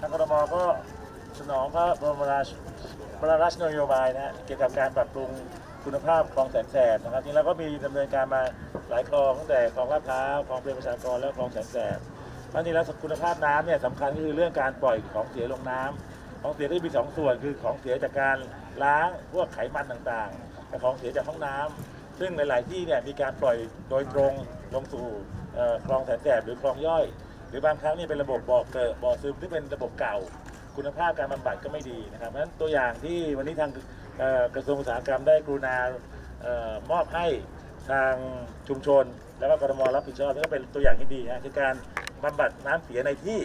ทางกรมก็สนองพระบรมราชบรมราชนโยบายนะฮะเกี่ยวกับการปรับปรุงคุณภาพคลองแสนแสบนะครับจริงแล้วก็มีดำเนินการมาหลายคลองตั้งแต่คลองลาดพร้าวคลองเปรมประชากรแล้วคลองแสนแสบเพราะจริงแล้วคุณภาพน้ำเนี่ยสำคัญก็คือเรื่องการปล่อยของเสียลงน้ำของเสียก็จะมีสองส่วนคือของเสียจากการล้างพวกไขมันต่างๆกับของเสียจากห้องน้ำซึ่งหลาย ๆ ที่เนี่ยมีการปล่อยโดยตรงลงสู่คลองแสนแสบหรือคลองย่อย หรือบางครั้งนี่เป็นระบบบ่อเกิดบ่อซึมที่เป็นระบบเก่า คุณภาพการบำบัดก็ไม่ดีนะครับเพราะฉะนั้นตัวอย่างที่วันนี้ทางกระทรวงอุตสาหกรรมได้กรุณามอบให้ทางชุมชน แล้วก็กรมรับผิดชอบนี่ก็เป็นตัวอย่างที่ดีนะคือการบำบัดน้ำเสียในที่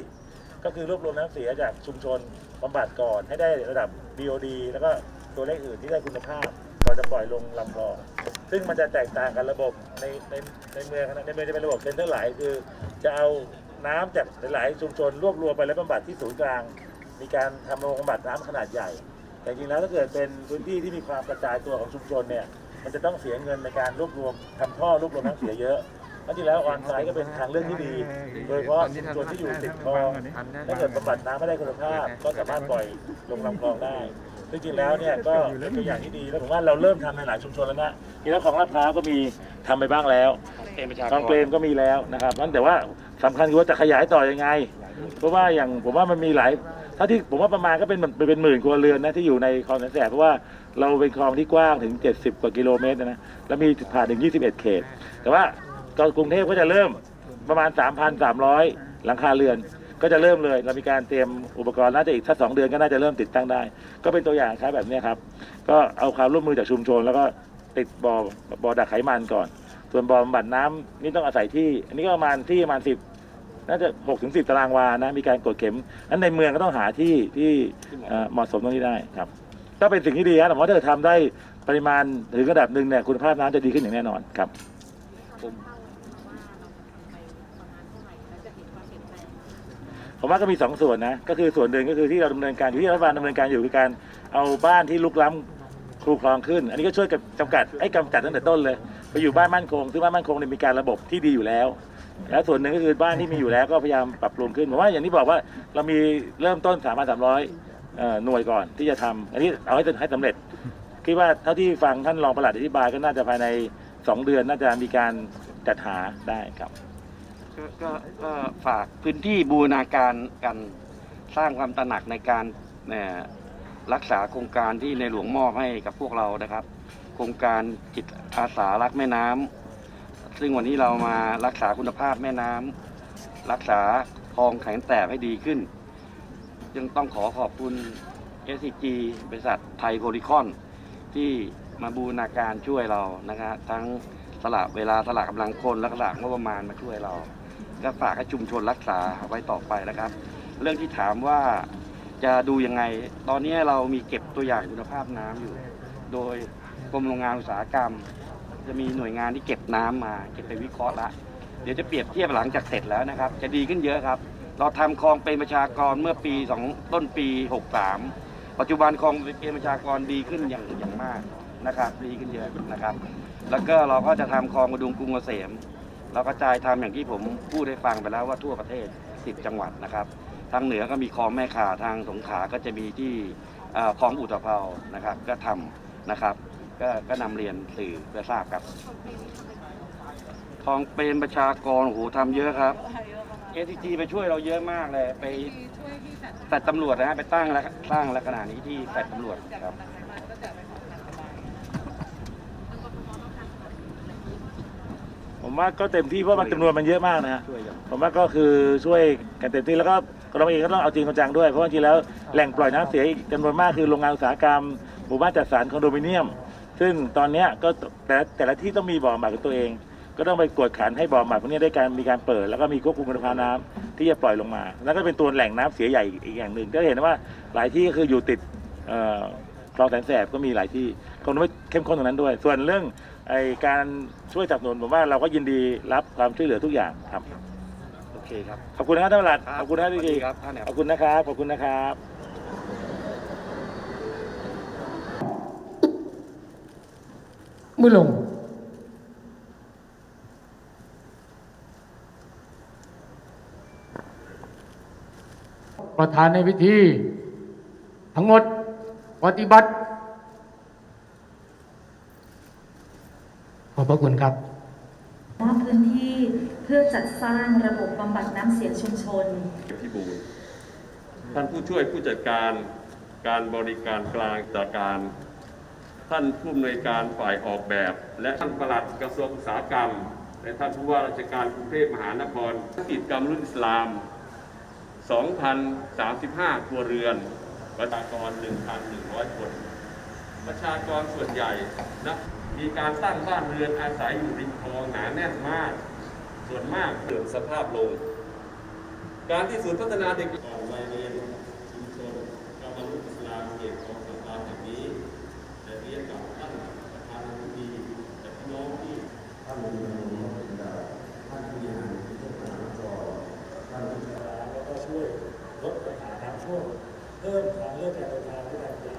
ก็คือรวบรวมน้ำเสียจากชุมชนบำบัดก่อนให้ได้ระดับ BOD แล้วก็ตัวเลขอื่นที่ได้คุณภาพก่อนจะปล่อยลงลำคลองซึ่งมันจะแตกต่างกันระบบในในในเมืองนะในเมืองจะเป็นระบบเซ็นเตอร์ไหลคือจะเอา น้ำจากหลายๆชุมชนรวบรวมไปแล้วบำบัดที่ศูนย์กลาง มีการทำโรงบำบัดน้ำขนาดใหญ่ แต่จริงๆแล้วถ้าเกิดเป็นพื้นที่ที่มีความกระจายตัวของชุมชนเนี่ยมันจะต้องเสียเงินในการรวบรวมทำท่อรวบรวมน้ำเสียเยอะเพราะจริงๆแล้วออนไซต์ก็เป็นทางเลือกที่ดี โดยเฉพาะชุมชนที่อยู่ติดคลองถ้าเกิดบำบัดน้ำไม่ได้คุณภาพ ก็สามารถปล่อยลงลำคลองได้ซึ่งจริงๆแล้วเนี่ยก็เป็นตัวอย่างที่ดีแล้วผมว่าเราเริ่มทำในหลายชุมชนแล้วนะทีแล้วของลาดพร้าวก็มีทำไปบ้างแล้วเป็นประชากคลองเปรมก็มีแล้วนะครับนั่นแต่ว่า สำคัญคือว่าจะขยายต่อยังไง เพราะว่าอย่างผมว่ามันมีหลายถ้าที่ผมว่าประมาณก็เป็นเป็นหมื่นครัวเรือนนะที่อยู่ในคลองแสนแสบเพราะว่าเราเป็นคลองที่กว้างถึง 70 กว่ากิโลเมตรนะแล้วมีผ่านถึง 21 เขต แต่ว่ากรุงเทพก็จะเริ่มประมาณ 3,300 หลังคาเรือน ก็จะเริ่มเลย เรามีการเตรียมอุปกรณ์น่าจะอีกสักสองเดือนก็น่าจะเริ่มติดตั้งได้ ก็เป็นตัวอย่างคล้ายแบบนี้ครับ ก็เอาความร่วมมือจากชุมชน แล้วก็ติดบ่อบ่อดักไขมันก่อน ส่วนบ่อบำบัดน้ำนี่ต้องอาศัยที่ อันนี้ก็ประมาณที่ประมาณสิบน่าจะหกถึงสิบตารางวานะ มีการกดเข็มนั้นในเมืองก็ต้องหาที่ที่เหมาะสมตรงนี้ได้ครับ ก็เป็นสิ่งที่ดีครับแต่ว่าถ้าเกิดทำได้ปริมาณถึงระดับหนึ่งเนี่ยคุณภาพน้ำจะดีขึ้นอย่างแน่นอนครับผมว่าก็มีสองส่วนนะก็คือส่วนหนึ่งก็คือที่เราดำเนินการอยู่ที่รัฐบาลดำเนินการอยู่คือการเอาบ้านที่ลุกล้ำครูคลองขึ้น อันนี้ก็ช่วยกับจำกัดให้กำจัดตั้งแต่ต้นเลย ไปอยู่บ้านมั่นคง ซึ่งบ้านมั่นคงเนี่ยมีการระบบที่ดีอยู่แล้ว แล้วส่วนหนึ่งก็คือบ้านที่มีอยู่แล้วก็พยายามปรับปรุงขึ้นผมว่าอย่างที่บอกว่าเรามีเริ่มต้น 3 3 0 0หน่วยก่อนที่จะทำอันนี้เอาให้ให้สำเร็จคิดว่าเท่าที่ฟังท่านรองปลัดอธิบายก็น่าจะภายใน 2 เดือนน่าจะมีการจัดหาได้ครับก็ก็ก็ฝากพื้นที่บูรณาการกันสร้างความตระหนักในการรักษาโครงการที่ในหลวงมอบให้กับพวกเรานะครับ โครงการจิตอาสารักแม่น้ำซึ่งวันนี้เรามารักษาคุณภาพแม่น้ำรักษาคลองแข็งแตบให้ดีขึ้น จึงต้องขอขอบคุณ SCG บริษัทไทยโพลิคอน ที่มาบูรณาการช่วยเรานะครับทั้งสละเวลาสละกำลังคนและสละงบประมาณมาช่วยเรา ก็ฝากให้ชุมชนรักษาไว้ต่อไปนะครับ เรื่องที่ถามว่าจะดูยังไง ตอนนี้เรามีเก็บตัวอย่างคุณภาพน้ำอยู่ โดย กรมโรงงานอุตสาหกรรม จะมีหน่วยงานที่เก็บน้ำมาเก็บไปวิเคราะห์ละเดี๋ยวจะเปรียบเทียบหลังจากเสร็จแล้วนะครับ จะดีขึ้นเยอะครับ เราทำคลองเป็นประชากรเมื่อปีสองต้นปี 63 ปัจจุบันคลองเป็นประชากรดีขึ้นอย่างอย่างมากนะครับ ดีขึ้นเยอะนะครับ แล้วก็เราก็จะทำคลองกระดุมกรุงเกษมเรากระจายทำอย่างที่ผมพูดให้ฟังไปแล้วว่าทั่วประเทศ 10 จังหวัดนะครับทางเหนือก็มีคลองแม่ข่าทางสงขลาก็จะมีที่คลองอุตภเปานะครับ ก็ทำนะครับ ก็ก็นำเรียนสื่อเพื่อทราบครับคลองเป็นประชากรโอ้โหทำเยอะครับ เอทีจีไปช่วยเราเยอะมากเลยไปแฟดตำรวจนะฮะไปตั้งแล้วตั้งแล้วขนาดนี้ที่แฟดตำรวจครับผมว่าก็เต็มที่เพราะมันจำนวนมันเยอะมากนะฮะช่วยกันผมว่าก็คือช่วยกันเต็มที่แล้วก็เราเองก็ต้องเอาจริงเอาจังด้วยเพราะว่าจริงๆแล้วแหล่งปล่อยน้ำเสียอีกจำนวนมากคือโรงงานอุตสาหกรรมหมู่บ้านจัดสรรคอนโดมิเนียม ซึ่งตอนเนี้ยก็แต่ละแต่ละที่ต้องมีบ่อหมักของตัวเอง ก็ต้องไปกวดขันให้บ่อหมักพวกนี้ได้การมีการเปิด แล้วก็มีควบคุมคุณภาพน้ำที่จะปล่อยลงมา แล้วก็เป็นตัวแหล่งน้ำเสียใหญ่อีกอย่างหนึ่งก็เห็นว่าหลายที่ก็คืออยู่ติดเอ่อคลองแสนแสบก็มีหลายที่คงไม่เข้มข้นตรงนั้นด้วย ส่วนเรื่องไอการช่วยสนับสนุนผมว่าเราก็ยินดีรับความช่วยเหลือทุกอย่างครับโอเคครับขอบคุณนะครับท่านประหลัดขอบคุณนะครับสวัพี่สดีครับท่านครับขอบคุณนะครับขอบคุณนะครับ มือลง ประธานในพิธี ทั้งหมดปฏิบัติ ขอบพระคุณครับมอบพื้นที่เพื่อจัดสร้างระบบบำบัดน้ำเสียชุมชนพิบูลท่านผู้ช่วยผู้จัดการการบริการกลางจัดการ ท่านผู้อำนวยการฝ่ายออกแบบ และท่านปลัดกระทรวงอุตสาหกรรม และท่านผู้ว่าราชการกรุงเทพมหานครกิจกรรมรุ่นอิสลาม 2,035 ครัวเรือนประชากร 1,100 คน ประชากรส่วนใหญ่นะมีการตั้งบ้านเรือนอาศัยอยู่ริมคลองหนาแน่นมาก ส่วนมากเสื่อมสภาพลง การที่ศูนย์พัฒนาเด็กก่อนวัยเรียนชุมชนกำลังรุอิสลามเขตของสตาแห่งนี้และเรียนกับท่านประธานาธิบดีและพี่น้องที่ ท่านผู้บริหารท่านผู้บริหารที่เป็นประธานจอท่านผู้บริหารแล้วก็ช่วยลดปัญหาน้ำท่วม เพิ่มทางเลือกการเดินทางให้การเดิน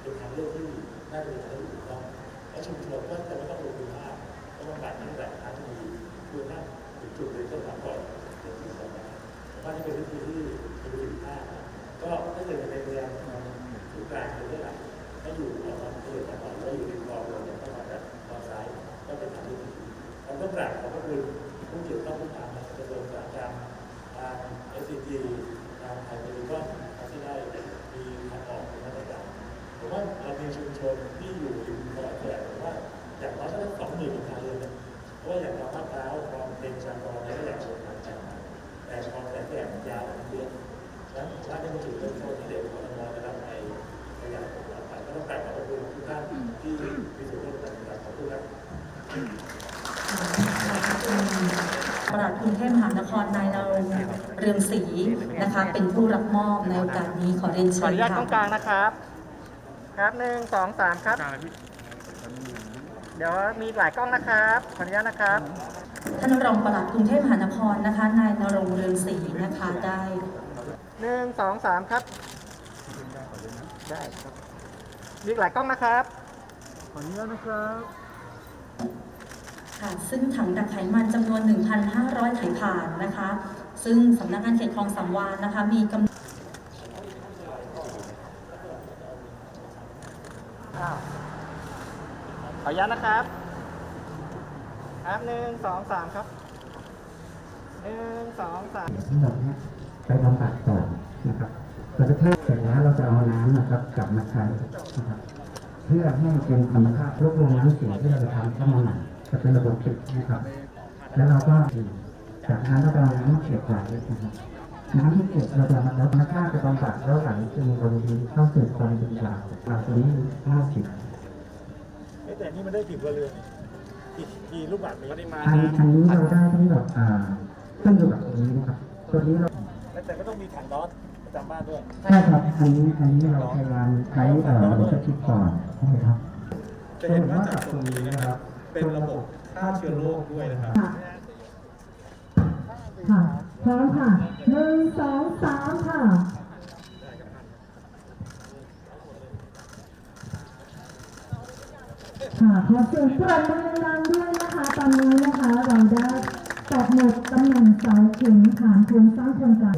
เป็นทางเลือกที่น่าจะเป็นทางเลือกถูกต้องและชุมชนก็จะไม่ต้องลงทุนมากต้องการตั้งแต่ทางที่ดีคือนั่งถึงจุดเลยต้นทางก่อนถึงจุดต่อไปว่านี่เป็นวิธีที่มีประสิทธิภาพก็ถ้าเกิดในเมืองทุกกลางเลยหลักถ้าอยู่เอาความเกิดก่อนแล้วอยู่ริมคลองเราเนี่ยต้องมาแบบมองซ้ายก็เป็นทางที่ดีผมต้องกราบขอบพระคุณ นที่อยู่ริมคลองแฝดผมว่าอย่างน้อยสักสองหมื่นคาเรือนนะเพราะว่าอย่างเรามะพร้าวคลองเป็นชากรเนี่ยก็อยากชมทางจังแต่คลองแสนแสบยาวเยอะแล้วถ้าเป็นจุดเริ่มต้นที่เด็กของเรานะครับในในการปฏิบัติไปก็ต้องกราบขอบพระคุณทุกท่านที่มีส่วนร่วมในการขอบคุณครับปลัดกรุงเทพมหานครนายนรงค์เรืองศรีนะคะ เป็นผู้รับมอบในโอกาสนี้ขอเรียนขอเชิอญนุญาตค่ะตรงกลางนะครับ ครับหนึ่งสองสามครับเดี๋ยวมีหลายกล้องนะครับขออนุญาตนะครับ ท่านรองปลัดกรุงเทพมหานครนะคะ นายนรงค์เรืองศรีนะคะได้ หนึ่งสองสามครับ ได้ครับมีหลายกล้องนะครับ ขออนุญาตนะครับ ค่ะซึ่งถังดักไขมันจำนวน 1,500 ไถผ่านนะคะ ซึ่งสำนักงานเขตคลองสามวานนะคะ มีกำอ้าว ข ออนุญาตนะครับครับหนึ่งสองสามครับหนึ่งสองสามทั้งหมดเนี่ยไปบำบัดก่อนนะครับเราจะแค่เสร็จแล้วเราจะเอาน้ำนะครับกลับมาใช้นะครับ เพื่อให้เป็นธรรมชาติรวบรวมน้ำเสียที่เราจะทำเข้ามาใหม่จะเป็นระบบปิดนะครับ แล้วเราก็จากนั้นเราจะเอาน้ำเก็บไว้นะครับน้ำที่เก็บเราจะมาแล้วธรรมชาติจะบำบัดแล้วหลังจะมีลมดีเข้าสู่ความเป็นกลางเราตัวนี้ห้าสิบเอ๊ะ แต่นี่มันได้กี่ครัวเรือนกี่กี่ลูกบาศก์เมตรอันอันนี้เราได้ทั้งหมดอ่าขึ้นอยู่กับตัวนี้นะครับตัวนี้เราแต่ก็ต้องมีถังน็อตประจำบ้านด้วยใช่ครับอันนี้อันนี้เราพยายามใช้เอ่อระบบสกิปก่อนใช่ครับจะเห็นว่าจากตรงนี้นะครับ เป็นระบบฆ่าเชื้อโรคด้วยนะครับค่ะค่ะพร้อมค่ะหนึ่งสองสามค่ะ ค่ะ ขอเสียงปรบมือดังๆด้วยนะคะ ตอนนี้นะคะเราได้ตอบหมดตำแหน่งเสาเข็มฐานโครงสร้างโครงการ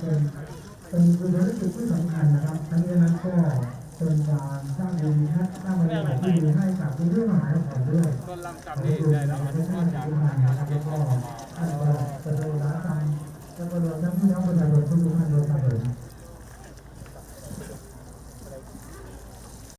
เป็นเป็นธุรกิจที่สำคัญนะครับทั้งนี้นั้นก็เป็นการสร้าง ดีนะสร้างบรรยากาศที่ดีให้กับคุณผู้มหาชนด้วยต้นลำจำนี่ได้แล้วทุกท่านจาก